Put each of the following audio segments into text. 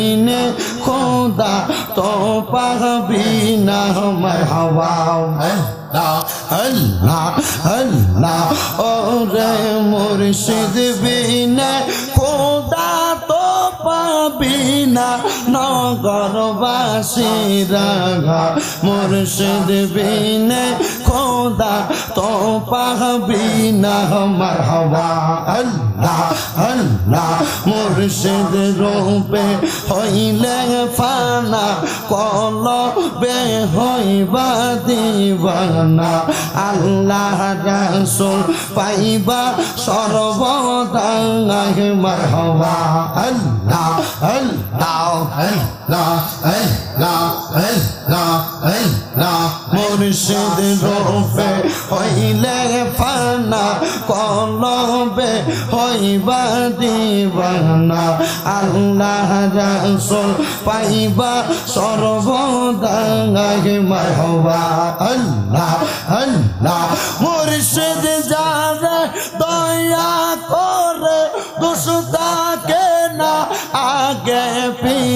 ইনে খোদা তো পাবি না, মারহাবা আল্লাহ আল্লাহ আল্লাহ ওরে মুর্শিদ বিনে খোদা তো পাবি না নগরবাসী রাগা মুর্শিদ বিনে খোদা, তো পাবি না মারহাবা আল্লাহ আল্লাহ, মুর্শিদ রূপে হইলে ফানা, কলবে হইবা দিবানা। আল্লাহ রাসূল পাইবা সর্বদা মারহাবা আল্লাহ। মুর্শিদ রূপে হইলে ফানা কলবে হইবা দিবানা আল্লাহ রাসূল পাইবা সর্বদা মারহাবা আল্লাহ আল্লাহ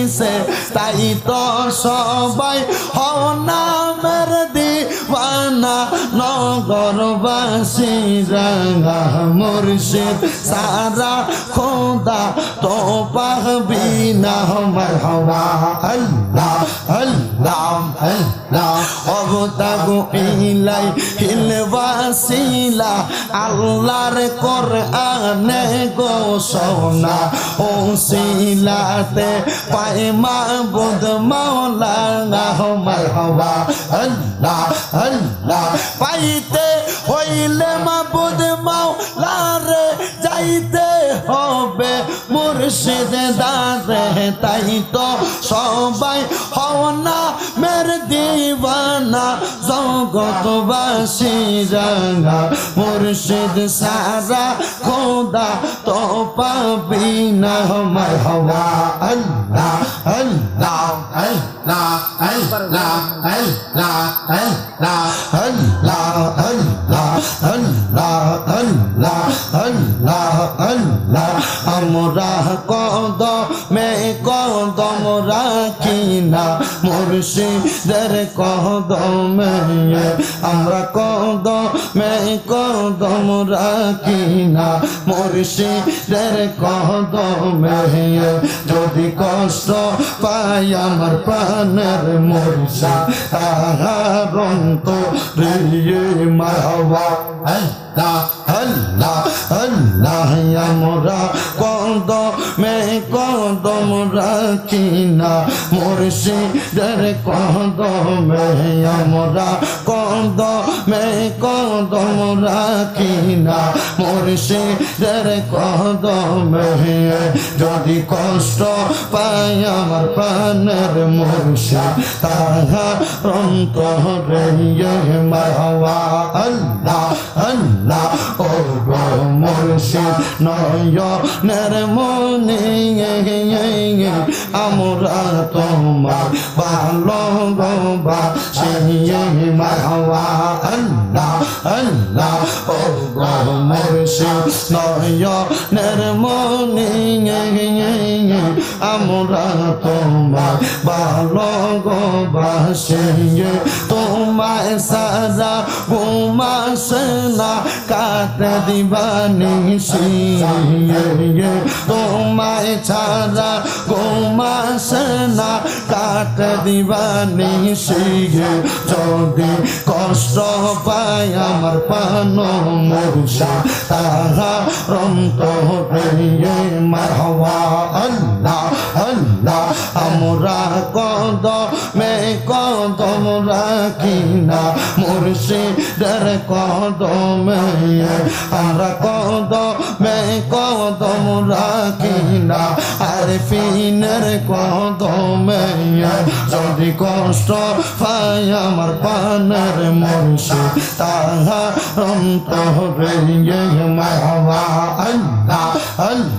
পিছে তাই তো সবাই হও নামের দিওয়ানা। নগরবাসী রাঙা মুর্শিদ, সারা খোদা তো পাহবি না। মারহাবা আল্লাহ আল্লাহ। রাম রাম অবতাগো ইলাই হিলবাসিলা আল্লাহর কর আনে গো সোনা ও শিলাতে পায় মা বুধ মাওলানা মারহবা আল্লাহ আল্লাহ পাইতে হইলে মা বুধ মাওলারে যাইতে হবে মুর্শিদ দাদে তাই তো সবাই দিবানা জগতবাসী রাঙা মুর্শিদ সারা খোদা তো পাবি না মারহাবা আল্লাহ আল্লাহ আল্লাহ আল্লাহ আল্লাহ আল্লাহ আল্লাহ আল্লাহ আল্লাহ আল্লাহ আল্লাহ আল্লাহ আমরা কদ মে কদম রাখি মুর্শিদের কদমে আমরা কদ মে কদম রাখি না মুর্শিদের কদমে যদি কষ্ট পাই আমার প্রাণের মুর্শিদ তাহার রে মারহাবা আল্লাহ। না মুর্শিদের কদমে আমরা কদ মে কদম রাখি না মুর্শিদের কদমে। যদি কষ্ট পাই আমার প্রাণের মুর্শিদ তাহার অন্তরে মারহাবা আল্লাহ আল্লাহ, ও গো মুর্শিদ নয়নের মনে আমরা তোমার ভালো গোবাসি মারহাবা আল্লাহ আল্লাহ ও গো মুর্শিদ নয়নের তোমায় সারা ঘুমাস না কাত দিবানি তোমায় ছাড়া গোমাসনা কাত দিবানিসি যদি কষ্ট পায় আমার পান মরুষা তারা রন্ত মারহবা। কদমে, আর কদমে কদম রাখিনা, আর ফিনের কদমে, যদি কষ্ট পাই আমার পানের মনসে তাহা অন্ত হবে মায়া, আল্লাহ আল্লাহ